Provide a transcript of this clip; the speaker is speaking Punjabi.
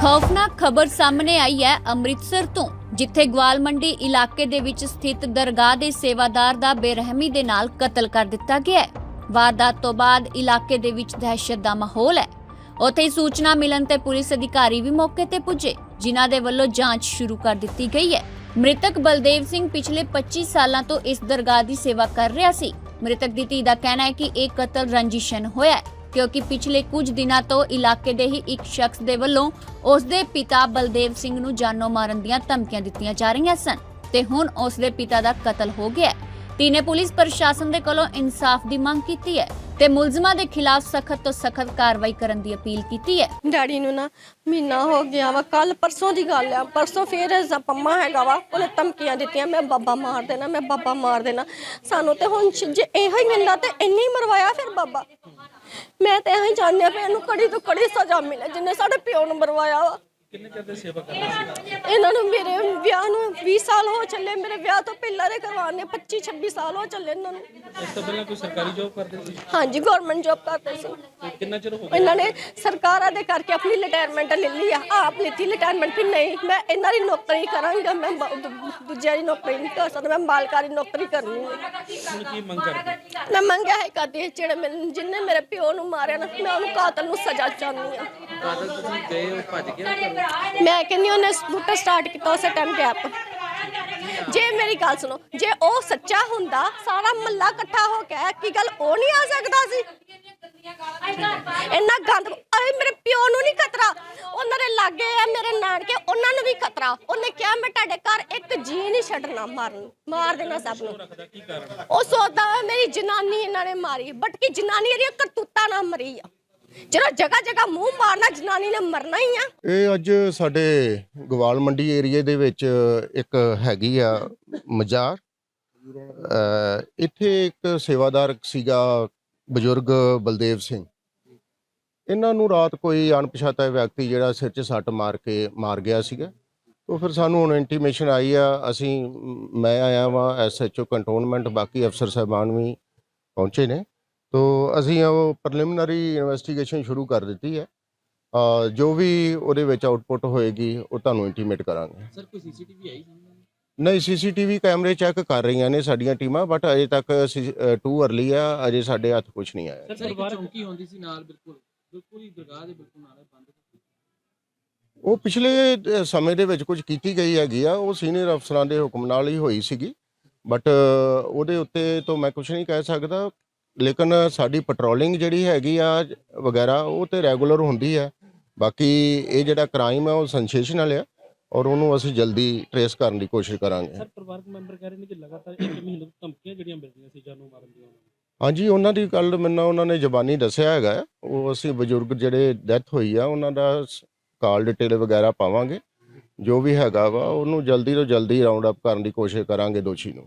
ਖੌਫਨਾਕ ਖਬਰ ਸਾਹਮਣੇ ਆਈ ਹੈ ਅੰਮ੍ਰਿਤਸਰ ਤੋਂ, ਜਿੱਥੇ ਗਵਾਲ ਮੰਡੀ ਇਲਾਕੇ ਦੇ ਵਿੱਚ ਸਥਿਤ ਦਰਗਾਹ ਦੇ ਸੇਵਾਦਾਰ ਦਾ ਬੇਰਹਿਮੀ ਦੇ ਨਾਲ ਕਤਲ ਕਰ ਦਿੱਤਾ ਗਿਆ ਹੈ। ਵਾਰਦਾਤ ਤੋਂ ਬਾਅਦ ਇਲਾਕੇ ਦੇ ਵਿੱਚ ਦਹਿਸ਼ਤ ਦਾ ਮਾਹੌਲ ਹੈ। ਉੱਥੇ ਹੀ ਸੂਚਨਾ ਮਿਲਣ ਤੇ ਪੁਲਿਸ ਅਧਿਕਾਰੀ ਵੀ ਮੌਕੇ ਤੇ ਪੁੱਜੇ, ਜਿਨ੍ਹਾਂ ਦੇ ਵੱਲੋਂ ਜਾਂਚ ਸ਼ੁਰੂ ਕਰ ਦਿੱਤੀ ਗਈ ਹੈ। ਮ੍ਰਿਤਕ ਬਲਦੇਵ ਸਿੰਘ ਪਿਛਲੇ 25 ਸਾਲਾਂ ਤੋਂ ਇਸ ਦਰਗਾਹ ਦੀ ਸੇਵਾ ਕਰ ਰਿਹਾ ਸੀ। ਮ੍ਰਿਤਕ ਦੀ ਧੀ ਦਾ ਕਹਿਣਾ ਹੈ ਕਿ ਇਹ ਕਤਲ ਰੰਜਿਸ਼ਨ ਹੋਇਆ ਹੈ। ਕਿਉਂਕਿ ਪਿਛਲੇ ਕੁਝ ਦਿਨਾਂ ਤੋਂ ਇਲਾਕੇ ਦੇ ਹੀ ਇੱਕ ਸ਼ਖਸ ਦੇ ਵੱਲੋਂ ਉਸ ਦੇ ਪਿਤਾ ਬਲਦੇਵ ਸਿੰਘ ਨੂੰ ਜਾਨੋਂ ਮਾਰਨ ਦੀਆਂ ਧਮਕੀਆਂ ਦਿੱਤੀਆਂ ਜਾ ਰਹੀਆਂ ਸਨ ਤੇ ਹੁਣ ਉਸ ਦੇ ਪਿਤਾ ਦਾ ਕਤਲ ਹੋ ਗਿਆ ਹੈ। ਪੁਲਿਸ ਪ੍ਰਸ਼ਾਸਨ ਦੇ ਕੋਲੋਂ ਇਨਸਾਫ ਦੀ ਮੰਗ ਕੀਤੀ ਹੈ ਤੇ ਮੁਲਜ਼ਮਾਂ ਦੇ ਖਿਲਾਫ ਸਖਤ ਤੋਂ ਸਖਤ ਕਾਰਵਾਈ ਕਰਨ ਦੀ ਅਪੀਲ ਕੀਤੀ ਹੈ। ਡੈਡੀ ਨੂੰ ਨਾ ਮਹੀਨਾ ਹੋ ਗਿਆ ਵਾ ਕੱਲ ਪਰਸੋਂ ਦੀ ਗੱਲ ਆ, ਪਰਸੋਂ ਫੇਰ ਇਸਦਾ ਹੈਗਾ ਵਾ, ਉਹਨੇ ਧਮਕੀਆਂ ਦਿੱਤੀਆਂ, ਮੈਂ ਬਾਬਾ ਮਾਰ ਦੇਣਾ, ਮੈਂ ਬਾਬਾ ਮਾਰ ਦੇਣਾ, ਸਾਨੂੰ ਤੇ ਹੁਣ ਜੇ ਇਹੋ ਹੀ ਮਿਲਦਾ ਤੇ ਇੰਨੀ ਮਰਵਾਇਆ ਫਿਰ ਬਾਬਾ। ਮੈਂ ਤੇ ਇਹੋ ਚਾਹੁੰਦੀ ਆ ਵੀ ਇਹਨੂੰ ਕੜੀ ਤੋਂ ਕੜੀ ਸਜ਼ਾ ਮਿਲੇ, ਜਿੰਨੇ ਸਾਡੇ ਪਿਓ ਨੂੰ ਮਰਵਾਇਆ ਵਾ। ਕਿੰਨੇ ਚਿਰ ਦੇ ਸੇਵਾ ਕਰਦੇ ਸੀ? ਇਹਨਾਂ ਨੂੰ ਮੇਰੇ ਵਿਆਹ ਨੂੰ 20 ਸਾਲ ਹੋ ਚੱਲੇ ਮੇਰੇ ਵਿਆਹ ਤੋਂ ਪਹਿਲਾਂ ਦੇ ਕਰਵਾਉਣੇ 25 26 ਸਾਲ ਹੋ ਚੱਲੇ ਇਹਨਾਂ ਨੂੰ। ਇਸ ਤੋਂ ਪਹਿਲਾਂ ਕੋਈ ਸਰਕਾਰੀ ਜੌਬ ਕਰਦੇ ਸੀ? ਹਾਂਜੀ ਗਵਰਨਮੈਂਟ ਜੌਬ ਕਰਦੇ ਸੀ। ਤੇ ਕਿੰਨਾ ਚਿਰ ਹੋ ਗਿਆ? ਇਹਨਾਂ ਨੇ ਸਰਕਾਰਾਂ ਦੇ ਕਰਕੇ ਆਪਣੀ ਰਿਟਾਇਰਮੈਂਟ ਲੈ ਲਈ ਆ ਆਪ ਲਿੱਤੀ ਰਿਟਾਇਰਮੈਂਟ ਵੀ ਨਹੀਂ। ਮੈਂ ਇਹਨਾਂ ਦੀ ਨੌਕਰੀ ਕਰਾਂਗਾ ਮੈਂ ਬ- ਦੂ- ਦੂਜਿਆਂ ਦੀ ਨੌਕਰੀ ਨਹੀਂ ਕਰ ਸਕਦਾ ਮੈਂ ਮਾਲਕਾਰੀ ਨੌਕਰੀ ਕਰਨੀ ਹੈ ਹੁਣ ਕੀ ਮੰਗ ਕਰਦੇ? ਮੈਂ ਮੰਗਿਆ ਹੈ ਕਦੇ ਜਿਹੜੇ ਮੈਨੂੰ ਜਿੰਨੇ ਮੇਰੇ ਪਿਓ ਨੂੰ ਮਾਰਿਆ ਨਾ ਮੈਂ ਉਹਨੂੰ ਕਾਤਲ ਨੂੰ ਸਜ਼ਾ ਚਾਹੁੰਦੀ ਆ। ਕਾਦਲ ਤੁਸੀਂ ਗਏ ਭੱਜ ਗਿਆ ਮੈਂ ਕਹਿੰਦੀ ਉਹਨੇ ਬੂਟਾ ਸਟਾਰਟ ਕੀਤਾ ਉਸੇ ਟਾਈਮ ਗੈਪ ਜੇ ਮੇਰੀ ਗੱਲ ਸੁਣੋ, ਜੇ ਉਹ ਸੱਚਾ ਹੁੰਦਾ, ਸਾਰਾ ਮੱਲਾ ਇਕੱਠਾ ਹੋ ਕੇ, ਕੀ ਗੱਲ ਉਹ ਨਹੀਂ ਆ ਸਕਦਾ ਸੀ? ਇੰਨਾ ਗੰਦ, ਅਰੇ ਮੇਰੇ ਪਿਓ ਨੂੰ ਨਹੀਂ ਖਤਰਾ। ਉਹਨਾਂ ਦੇ ਲਾਗੇ ਆ ਮੇਰੇ ਨਾਨਕੇ, ਉਹਨਾਂ ਨੂੰ ਵੀ ਖਤਰਾ। ਉਹਨੇ ਕਿਹਾ, ਮੈਂ ਤੁਹਾਡੇ ਘਰ ਇੱਕ ਜੀ ਨਹੀਂ ਛੱਡਣਾ ਮਾਰਨ ਮਾਰ ਦੇਣਾ ਸਭ ਨੂੰ। ਉਹ ਸੋਚਦਾ ਵਾ, ਮੇਰੀ ਜਨਾਨੀ ਇਹਨਾਂ ਨੇ ਮਾਰੀ ਬਟ ਕਿ ਜਨਾਨੀ ਇਹਦੀਆਂ ਕਰਤੂਤਾਂ ਨਾਲ ਮਰੀ ਆ। ਜਿਹੜਾ ਜਗ੍ਹਾ ਜਗ੍ਹਾ ਮੂੰਹ ਮਾਰਨਾ ਜਨਾਨੀ ਨੇ ਮਰਨਾ ਹੀ ਆ। ਇਹ ਅੱਜ ਸਾਡੇ ਗਵਾਲ ਮੰਡੀ ਏਰੀਏ ਦੇ ਵਿੱਚ ਇੱਕ ਹੈਗੀ ਆ ਮਜ਼ਾਰ। ਅਹ ਇੱਥੇ ਇੱਕ ਸੇਵਾਦਾਰ ਸੀਗਾ ਬਜ਼ੁਰਗ ਬਲਦੇਵ ਸਿੰਘ। ਇਹਨਾਂ ਨੂੰ ਰਾਤ ਕੋਈ ਅਣਪਛਾਤਾ ਵਿਅਕਤੀ ਜਿਹੜਾ ਸਿਰ 'ਚ ਸੱਟ ਮਾਰ ਕੇ ਮਾਰ ਗਿਆ ਸੀਗਾ। ਉਹ ਫਿਰ ਸਾਨੂੰ ਹੁਣ ਇੰਟੀਮੇਸ਼ਨ ਆਈ ਆ, ਅਸੀਂ, ਮੈਂ ਆਇਆ ਵਾਂ ਐਸਐਚਓ ਕੰਟੋਨਮੈਂਟ, ਬਾਕੀ ਅਫਸਰ ਸਾਹਿਬਾਨ ਵੀ ਪਹੁੰਚੇ ਨੇ। ਤੋ ਅਸੀਂ ਉਹ ਪ੍ਰੀਲਿਮਿਨਰੀ ਇਨਵੈਸਟੀਗੇਸ਼ਨ ਸ਼ੁਰੂ ਕਰ ਦਿੱਤੀ ਹੈ। ਜੋ ਵੀ ਉਹਦੇ ਵਿੱਚ ਆਉਟਪੁੱਟ ਹੋਏਗੀ ਉਹ ਤੁਹਾਨੂੰ ਇੰਟੀਮੇਟ ਕਰਾਂਗੇ। ਸਰ ਕੋਈ ਸੀਸੀਟੀਵੀ ਆਈ ਸੀ ਨਹੀਂ ਸੀਸੀਟੀਵੀ ਕੈਮਰੇ ਚੈੱਕ ਕਰ ਰਹੀਆਂ ਨੇ ਸਾਡੀਆਂ ਟੀਮਾਂ ਬਟ ਅਜੇ ਤੱਕ ਟੂ ਅਰਲੀ ਆ ਅਜੇ ਸਾਡੇ ਹੱਥ ਕੁਝ ਨਹੀਂ ਆਇਆ। ਸਰ ਪਰਿਵਾਰ ਚੌਂਕੀ ਹੁੰਦੀ ਸੀ ਨਾਲ ਬਿਲਕੁਲ ਬਿਲਕੁਲ ਹੀ ਦਰਗਾਹ ਦੇ ਬਿਲਕੁਲ ਨਾਲ ਬੰਦ ਉਹ ਪਿਛਲੇ ਸਮੇਂ ਦੇ ਵਿੱਚ ਕੁਝ ਕੀਤੀ ਗਈ ਹੈਗੀ ਆ ਉਹ ਸੀਨੀਅਰ ਅਫਸਰਾਂ ਦੇ ਹੁਕਮ ਨਾਲ ਹੀ ਹੋਈ ਸੀਗੀ। ਬਟ ਉਹਦੇ ਉੱਤੇ ਤੋਂ ਮੈਂ ਕੁਝ ਨਹੀਂ ਕਹਿ ਸਕਦਾ। ਲੇਕਿਨ ਸਾਡੀ ਪੈਟਰੋਲਿੰਗ ਜਿਹੜੀ ਹੈਗੀ ਆ ਵਗੈਰਾ ਉਹ ਤੇ ਰੈਗੂਲਰ ਹੁੰਦੀ ਹੈ ਬਾਕੀ ਇਹ ਜਿਹੜਾ ਕ੍ਰਾਈਮ ਹੈ ਉਹ ਸੈਂਸੇਸ਼ਨਲ ਹੈ ਔਰ ਉਹਨੂੰ ਅਸੀਂ ਜਲਦੀ ਟਰੇਸ ਕਰਨ ਦੀ ਕੋਸ਼ਿਸ਼ ਕਰਾਂਗੇ। ਸਰ ਪਰਿਵਾਰਕ ਮੈਂਬਰ ਕਹਿ ਰਹੇ ਨੇ ਕਿ ਲਗਾਤਾਰ ਇੱਕ ਮਹੀਨੇ ਤੋਂ ਧਮਕੀਆਂ ਜਿਹੜੀਆਂ ਮਿਲ ਰਹੀਆਂ ਸੀ ਜਾਨੋਂ ਮਾਰਨ ਦੀਆਂ। ਹਾਂਜੀ ਉਹਨਾਂ ਦੀ ਗੱਲ ਮੈਨੂੰ ਉਹਨਾਂ ਨੇ ਜ਼ਬਾਨੀ ਦੱਸਿਆ ਹੈਗਾ। ਉਹ ਅਸੀਂ ਬਜ਼ੁਰਗ ਜਿਹੜੇ ਡੈਥ ਹੋਈ ਆ ਉਹਨਾਂ ਦਾ ਕਾਲ ਡਿਟੇਲ ਵਗੈਰਾ ਪਾਵਾਂਗੇ। ਜੋ ਵੀ ਹੈਗਾ ਵਾ ਉਹਨੂੰ ਜਲਦੀ ਤੋਂ ਜਲਦੀ ਰਾਉਂਡ ਅਪ ਕਰਨ ਦੀ ਕੋਸ਼ਿਸ਼ ਕਰਾਂਗੇ ਦੋਸ਼ੀ ਨੂੰ।